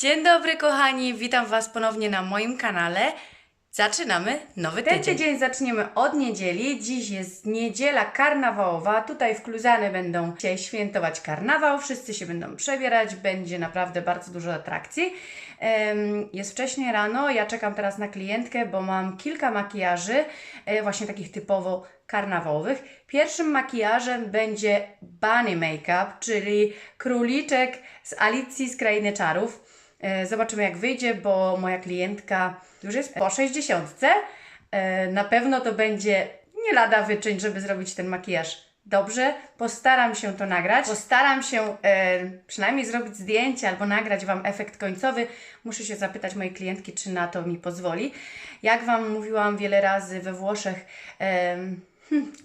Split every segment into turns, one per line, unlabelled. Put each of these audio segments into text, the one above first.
Dzień dobry kochani, witam Was ponownie na moim kanale. Zaczynamy nowy tydzień. Ten tydzień zaczniemy od niedzieli. Dziś jest niedziela karnawałowa. Tutaj w Kluzany będą dzisiaj świętować karnawał. Wszyscy się będą przebierać. Będzie naprawdę bardzo dużo atrakcji. Jest wcześnie rano. Ja czekam teraz na klientkę, bo mam kilka makijaży, e, właśnie takich typowo karnawałowych. Pierwszym makijażem będzie Bunny Makeup, czyli króliczek z Alicji z Krainy Czarów. E, Zobaczymy jak wyjdzie, bo moja klientka już jest po 60. E, Na pewno to będzie nie lada wyczyn, żeby zrobić ten makijaż dobrze. Postaram się to nagrać. Postaram się e, przynajmniej zrobić zdjęcie albo nagrać Wam efekt końcowy. Muszę się zapytać mojej klientki, czy na to mi pozwoli. Jak Wam mówiłam wiele razy we Włoszech,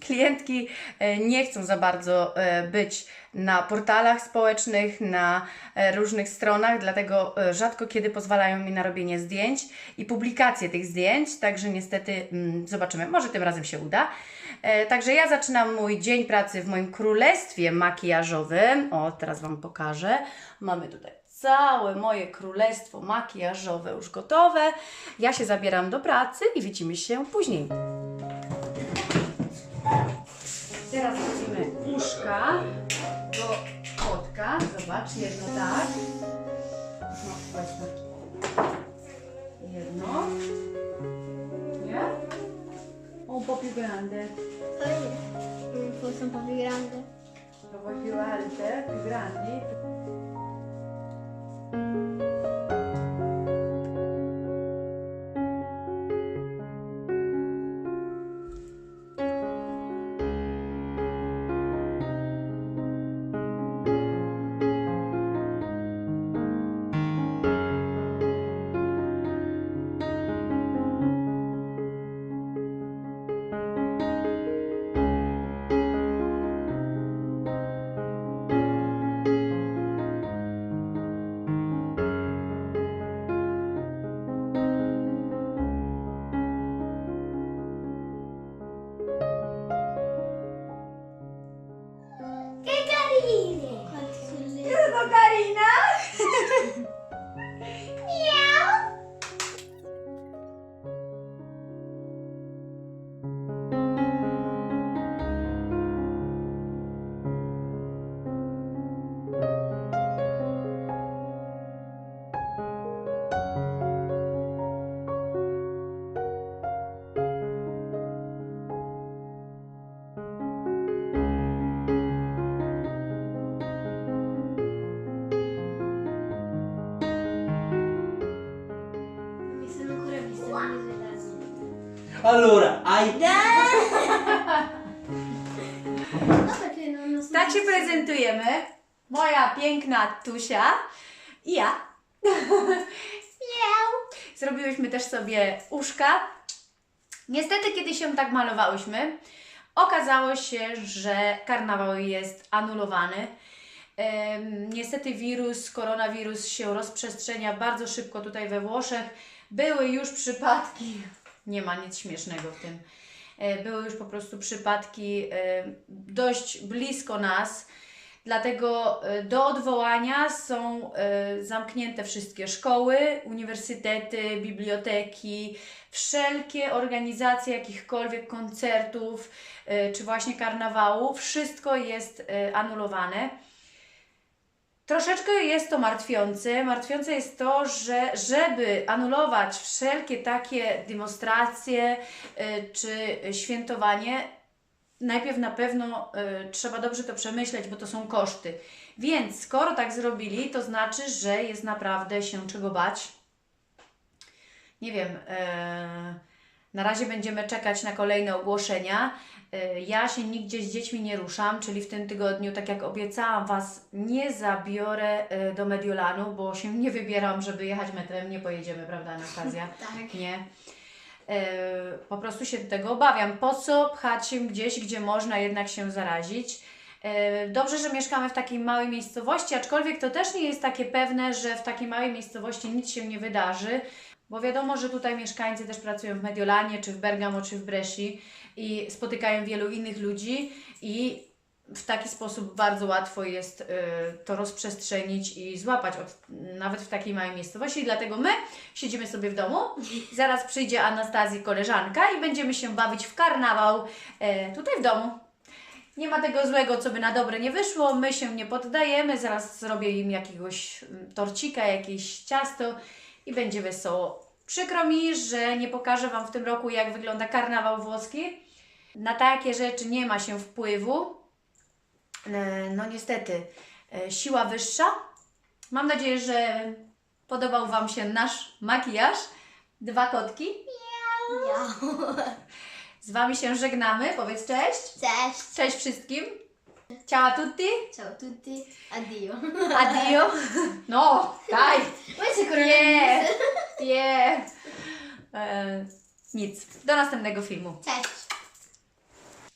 klientki e, nie chcą za bardzo e, być na portalach społecznych, na e, różnych stronach, dlatego rzadko kiedy pozwalają mi na robienie zdjęć i publikację tych zdjęć, także niestety mm, zobaczymy, może tym razem się uda. Także ja zaczynam mój dzień pracy w moim królestwie makijażowym. O, teraz Wam pokażę. Mamy tutaj całe moje królestwo makijażowe już gotowe. Ja się zabieram do pracy i widzimy się później. Do kotka. Zobacz, jedno tak. No, właśnie. Jedno. Nie? O, un po' più grande.
Forse un po' più grande.
Più più grandi?
Allora, hai
No.
Tak się prezentujemy. Moja piękna Tusia i ja. Zrobiłyśmy też sobie uszka. Niestety, kiedy się tak malowałyśmy, okazało się, że karnawał jest anulowany. Niestety wirus, koronawirus się rozprzestrzenia bardzo szybko tutaj we Włoszech. Były już przypadki, nie ma nic śmiesznego w tym. E, Były już po prostu przypadki e, dość blisko nas. Dlatego e, do odwołania są zamknięte wszystkie szkoły, uniwersytety, biblioteki, wszelkie organizacje jakichkolwiek koncertów czy właśnie karnawału. Wszystko jest anulowane. Troszeczkę jest to martwiące. Martwiące jest to, że żeby anulować wszelkie takie demonstracje y, czy świętowanie, najpierw na pewno y, trzeba dobrze to przemyśleć, bo to są koszty. Więc skoro tak zrobili, to znaczy, że jest naprawdę się czego bać. Nie wiem, e, na razie będziemy czekać na kolejne ogłoszenia. E, Ja się nigdzie z dziećmi nie ruszam, czyli w tym tygodniu, tak jak obiecałam Was, nie zabiorę e, do Mediolanu, bo się nie wybieram, żeby jechać metrem. Nie pojedziemy, prawda, Anastazja?
Tak.
Nie. E, po prostu się tego obawiam. Po co pchać się gdzieś, gdzie można jednak się zarazić? Dobrze, że mieszkamy w takiej małej miejscowości, aczkolwiek to też nie jest takie pewne, że w takiej małej miejscowości nic się nie wydarzy, bo wiadomo, że tutaj mieszkańcy też pracują w Mediolanie, czy w Bergamo, czy w Bresci i spotykają wielu innych ludzi i w taki sposób bardzo łatwo jest y, to rozprzestrzenić i złapać od, nawet w takiej małej miejscowości. Dlatego my siedzimy sobie w domu. Zaraz przyjdzie Anastazji koleżanka i będziemy się bawić w karnawał e, tutaj w domu. Nie ma tego złego, co by na dobre nie wyszło. My się nie poddajemy. Zaraz zrobię im jakiegoś mm, torcika, jakieś ciasto i będzie wesoło. Przykro mi, że nie pokażę Wam w tym roku, jak wygląda karnawał włoski. Na takie rzeczy nie ma się wpływu. E, No niestety, e, siła wyższa. Mam nadzieję, że podobał Wam się nasz makijaż. Dwa kotki.
Ja.
Z Wami się żegnamy. Powiedz cześć.
Cześć.
Cześć wszystkim. Ciao a tutti.
Ciao a tutti. Addio.
Addio. No, daj.
Questo è
Nie. Nie. Nic. Do następnego filmu.
Cześć.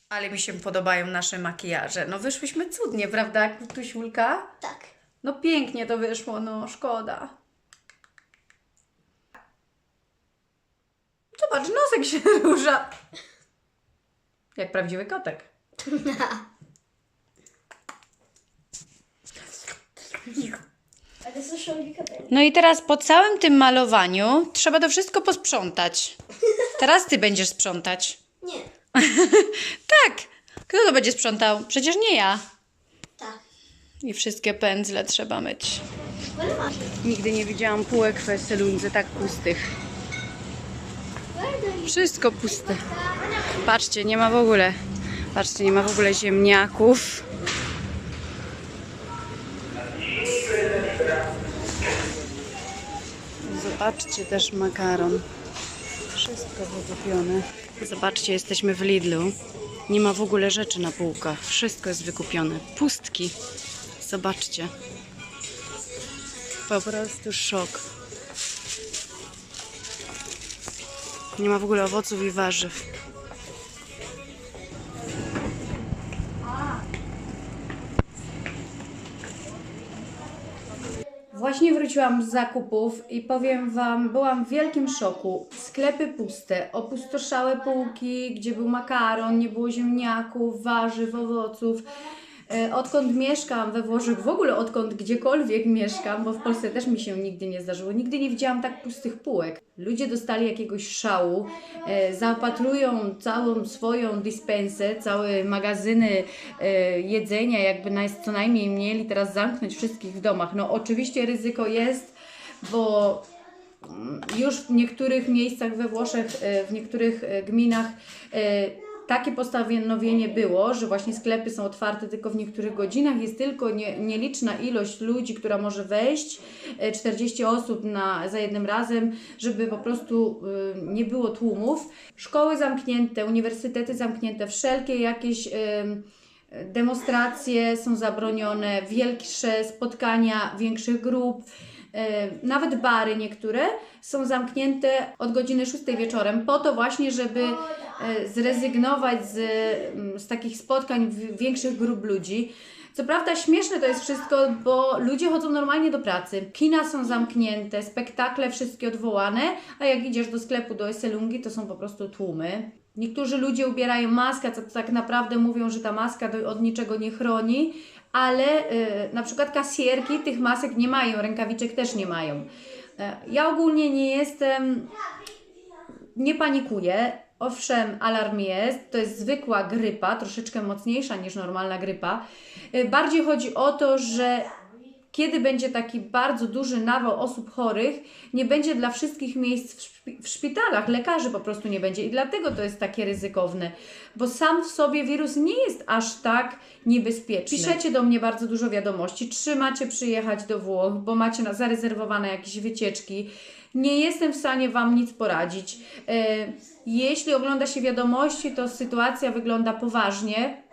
Ale mi się podobają nasze makijaże. No wyszłyśmy cudnie, prawda, Tusiulka?
Tak.
No pięknie to wyszło, no szkoda. Zobacz, nosek się rusza. Jak prawdziwy kotek. No i teraz po całym tym malowaniu trzeba to wszystko posprzątać. Teraz ty będziesz sprzątać.
Nie.
Tak. Kto to będzie sprzątał? Przecież nie ja.
Tak.
I wszystkie pędzle trzeba myć. Nigdy nie widziałam półek w Weselundze tak pustych. Wszystko puste. Patrzcie, nie ma w ogóle. Patrzcie, nie ma w ogóle ziemniaków. Zobaczcie też makaron. Wszystko wykupione. Zobaczcie, jesteśmy w Lidlu. Nie ma w ogóle rzeczy na półkach. Wszystko jest wykupione. Pustki. Zobaczcie. Po prostu szok. Nie ma w ogóle owoców i warzyw. Właśnie wróciłam z zakupów i powiem Wam, byłam w wielkim szoku. Sklepy puste, opustoszałe półki, gdzie był makaron, nie było ziemniaków, warzyw, owoców. E, Odkąd mieszkam we Włoszech, w ogóle odkąd gdziekolwiek mieszkam, bo w Polsce też mi się nigdy nie zdarzyło, nigdy nie widziałam tak pustych półek. Ludzie dostali jakiegoś szału, e, zaopatrują całą swoją dispensę, całe magazyny e, jedzenia, jakby co najmniej mieli teraz zamknąć wszystkich w domach. No oczywiście ryzyko jest, bo mm, już w niektórych miejscach we Włoszech, w niektórych gminach takie postanowienie było, że właśnie sklepy są otwarte tylko w niektórych godzinach, jest tylko nie, nieliczna ilość ludzi, która może wejść, e, 40 osób na, za jednym razem, żeby po prostu e, nie było tłumów. Szkoły zamknięte, uniwersytety zamknięte, wszelkie jakieś em, demonstracje są zabronione, większe spotkania większych grup. E, Nawet bary niektóre są zamknięte od godziny 6 wieczorem, po to właśnie, żeby e, zrezygnować z, mm, z takich spotkań większych grup ludzi. Co prawda śmieszne to jest wszystko, bo ludzie chodzą normalnie do pracy. Kina są zamknięte, spektakle wszystkie odwołane, a jak idziesz do sklepu do Eselungi, to są po prostu tłumy. Niektórzy ludzie ubierają maskę, co tak naprawdę mówią, że ta maska od niczego nie chroni, ale y, na przykład kasjerki tych masek nie mają, rękawiczek też nie mają. E, Ja ogólnie nie jestem, nie panikuję. Owszem, alarm jest, to jest zwykła grypa, troszeczkę mocniejsza niż normalna grypa. Y, Bardziej chodzi o to, że kiedy będzie taki bardzo duży nawał osób chorych, nie będzie dla wszystkich miejsc w, szpi- w szpitalach, lekarzy po prostu nie będzie i dlatego to jest takie ryzykowne, bo sam w sobie wirus nie jest aż tak niebezpieczny. Piszecie do mnie bardzo dużo wiadomości, czy macie przyjechać do Włoch, bo macie na, zarezerwowane jakieś wycieczki. Nie jestem w stanie Wam nic poradzić. E, jeśli ogląda się wiadomości, to sytuacja wygląda poważnie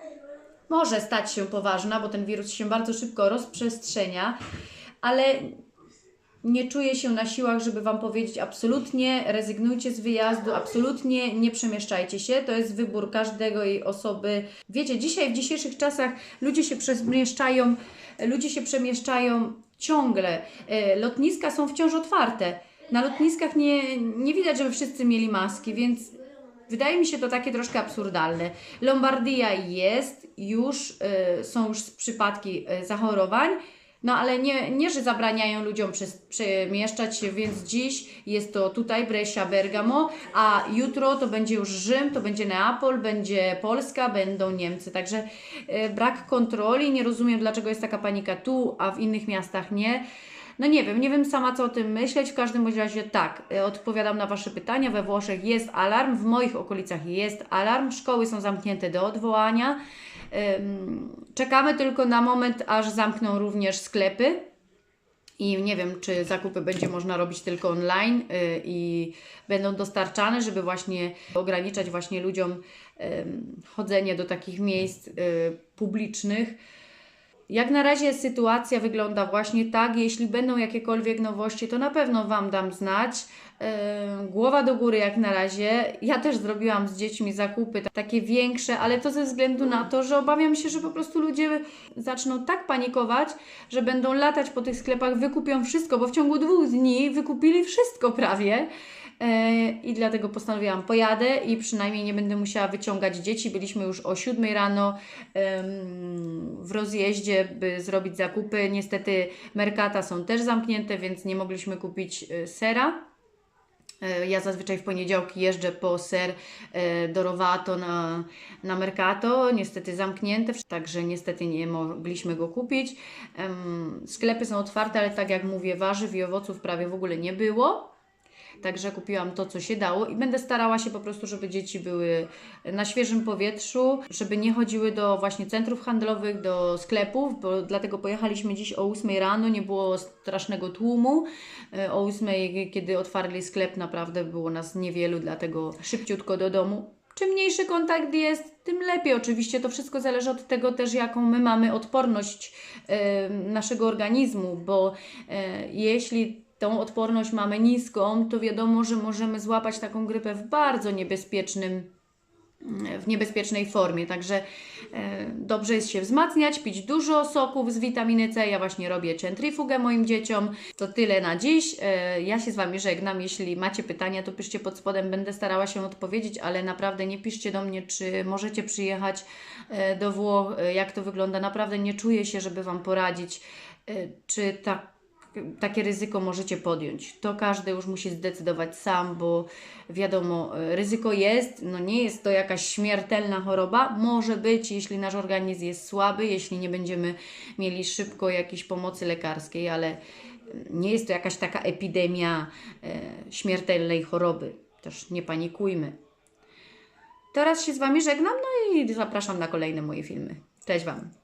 może stać się poważna, bo ten wirus się bardzo szybko rozprzestrzenia, ale nie czuję się na siłach, żeby Wam powiedzieć absolutnie rezygnujcie z wyjazdu, absolutnie nie przemieszczajcie się. To jest wybór każdego jej osoby. Wiecie, dzisiaj w dzisiejszych czasach ludzie się przemieszczają, ludzie się przemieszczają ciągle. E, Lotniska są wciąż otwarte. Na lotniskach nie, nie widać, żeby wszyscy mieli maski, więc Wydaje mi się to takie troszkę absurdalne. Lombardia jest, już y, są już przypadki y, zachorowań, no ale nie, nie, że zabraniają ludziom przemieszczać się, więc dziś jest to tutaj Brescia, Bergamo, a jutro to będzie już Rzym, to będzie Neapol, będzie Polska, będą Niemcy. Także y, brak kontroli, nie rozumiem dlaczego jest taka panika tu, a w innych miastach nie. No nie wiem, nie wiem sama co o tym myśleć. W każdym razie tak, y, odpowiadam na Wasze pytania. We Włoszech jest alarm, w moich okolicach jest alarm, szkoły są zamknięte do odwołania. Czekamy tylko na moment, aż zamkną również sklepy. I nie wiem, czy zakupy będzie można robić tylko online y, i będą dostarczane, żeby właśnie ograniczać właśnie ludziom chodzenie do takich miejsc y, publicznych. Jak na razie sytuacja wygląda właśnie tak. Jeśli będą jakiekolwiek nowości, to na pewno Wam dam znać. Yy, Głowa do góry jak na razie. Ja też zrobiłam z dziećmi zakupy ta- takie większe, ale to ze względu na to, że obawiam się, że po prostu ludzie zaczną tak panikować, że będą latać po tych sklepach, wykupią wszystko, bo w ciągu dwóch dni wykupili wszystko prawie. Yy, I dlatego postanowiłam, pojadę i przynajmniej nie będę musiała wyciągać dzieci. Byliśmy już o 7 rano w rozjeździe, by zrobić zakupy. Niestety Merkata są też zamknięte, więc nie mogliśmy kupić y, sera. E, Ja zazwyczaj w poniedziałki jeżdżę po ser e, do Rovato na, na Mercato, niestety zamknięte, także niestety nie mogliśmy go kupić. Sklepy są otwarte, ale tak jak mówię, warzyw i owoców prawie w ogóle nie było. Także kupiłam to, co się dało i będę starała się po prostu, żeby dzieci były na świeżym powietrzu, żeby nie chodziły do właśnie centrów handlowych, do sklepów, bo dlatego pojechaliśmy dziś o 8 rano, nie było strasznego tłumu. E, O 8, kiedy otwarli sklep, naprawdę było nas niewielu, dlatego szybciutko do domu. Czym mniejszy kontakt jest, tym lepiej. Oczywiście to wszystko zależy od tego też, jaką my mamy odporność e, naszego organizmu, bo e, jeśli tą odporność mamy niską, to wiadomo, że możemy złapać taką grypę w bardzo niebezpiecznym w niebezpiecznej formie. Także e, dobrze jest się wzmacniać, pić dużo soków z witaminy C. Ja właśnie robię centrifugę moim dzieciom. To tyle na dziś. E, ja się z Wami żegnam. Jeśli macie pytania, to piszcie pod spodem. Będę starała się odpowiedzieć, ale naprawdę nie piszcie do mnie, czy możecie przyjechać e, do Włoch, jak to wygląda. Naprawdę nie czuję się, żeby Wam poradzić, czy tak takie ryzyko możecie podjąć. To każdy już musi zdecydować sam, bo wiadomo, e, ryzyko jest, no nie jest to jakaś śmiertelna choroba, może być, jeśli nasz organizm jest słaby, jeśli nie będziemy mieli szybko jakiejś pomocy lekarskiej, ale nie jest to jakaś taka epidemia e, śmiertelnej choroby. Też nie panikujmy. Teraz się z Wami żegnam, no i zapraszam na kolejne moje filmy. Cześć Wam.